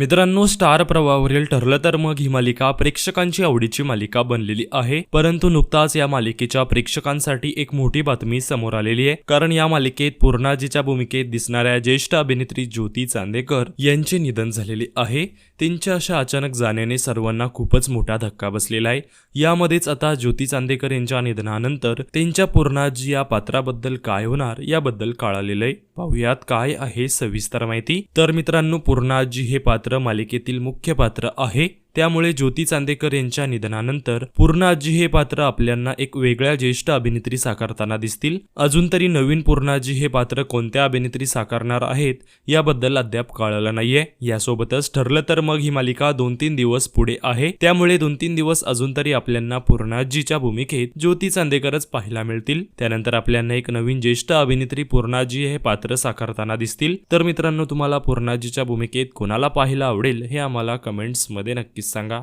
मित्रांनो स्टार प्रवाहावरील ठरलं तर मग ही मालिका प्रेक्षकांची आवडीची मालिका बनलेली आहे. परंतु नुकताच या मालिकेच्या प्रेक्षकांसाठी एक मोठी बातमी समोर आलेली आहे. कारण या मालिकेत पूर्णाजीच्या भूमिकेत दिसणाऱ्या ज्येष्ठ अभिनेत्री ज्योती चांदेकर यांचे निधन झालेले आहे. त्यांच्या अशा अचानक जाण्याने सर्वांना खूपच मोठा धक्का बसलेला आहे. यामध्येच आता ज्योती चांदेकर यांच्या निधनानंतर त्यांच्या पूर्णाजी या पात्राबद्दल काय होणार याबद्दल कळालेलं आहे. पाहुयात काय आहे सविस्तर माहिती. तर मित्रांनो पूर्णाजी हे पात्र मालिकेतील मुख्य पात्र आहे. त्यामुळे ज्योती चांदेकर यांच्या निधनानंतर पूर्णाजी हे पात्र आपल्यांना एक वेगळ्या ज्येष्ठ अभिनेत्री साकारताना दिसतील. अजून तरी नवीन पूर्णाजी हे पात्र कोणत्या अभिनेत्री साकारणार आहेत याबद्दल अद्याप कळलं नाहीये. यासोबतच ठरलं तर मग ही मालिका दोन तीन दिवस पुढे आहे. त्यामुळे दोन तीन दिवस अजून तरी आपल्यांना पूर्णाजीच्या भूमिकेत ज्योती चांदेकरच पाहायला मिळतील. त्यानंतर आपल्यांना एक नवीन ज्येष्ठ अभिनेत्री पूर्णाजी हे पात्र साकारताना दिसतील. तर मित्रांनो तुम्हाला पूर्णाजीच्या भूमिकेत कोणाला पाहायला आवडेल हे आम्हाला कमेंट्समध्ये नक्की सांगा